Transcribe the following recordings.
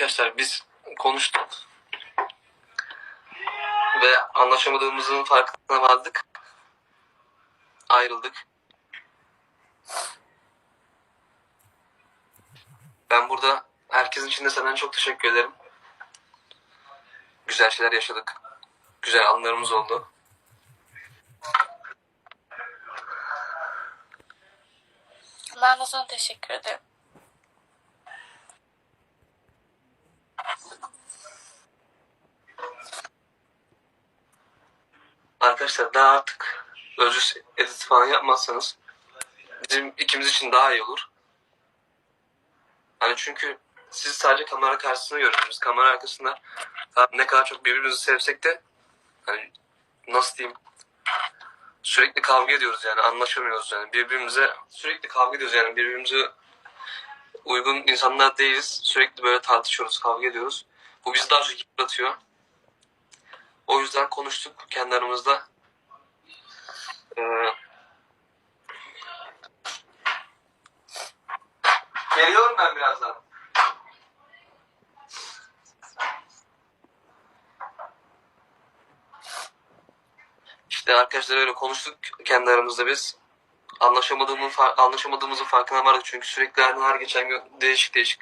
Arkadaşlar biz konuştuk. Ve anlaşamadığımızın farkına vardık. Ayrıldık. Ben burada herkesin içinde senden çok teşekkür ederim. Güzel şeyler yaşadık. Güzel anlarımız oldu. Ben de sana teşekkür ederim. Arkadaşlar daha artık özür edit falan yapmazsanız bizim ikimiz için daha iyi olur. Hani çünkü siz sadece kamera karşısında görüyorsunuz. Kamera arkasında ne kadar çok birbirimizi sevsek de hani nasıl diyeyim sürekli kavga ediyoruz yani anlaşamıyoruz yani birbirimize sürekli kavga ediyoruz yani birbirimize uygun insanlar değiliz. Sürekli böyle tartışıyoruz, kavga ediyoruz. Bu bizi daha çok yıpratıyor. O yüzden konuştuk kendi aramızda. Geliyorum ben birazdan. İşte arkadaşlar öyle konuştuk kendi aramızda biz. Anlaşamadığımız, anlaşamadığımızın farkına vardık çünkü sürekli her, her geçen gün değişik değişik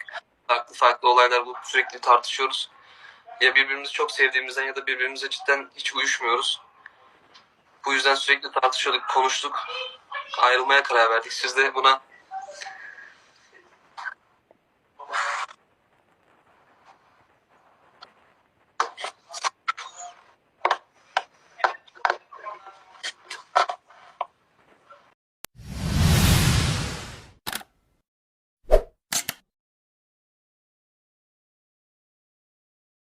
farklı farklı olaylar bulup sürekli tartışıyoruz. Ya birbirimizi çok sevdiğimizden ya da birbirimize cidden hiç uyuşmuyoruz. Bu yüzden sürekli tartışıyorduk, konuştuk. Ayrılmaya karar verdik. Siz de buna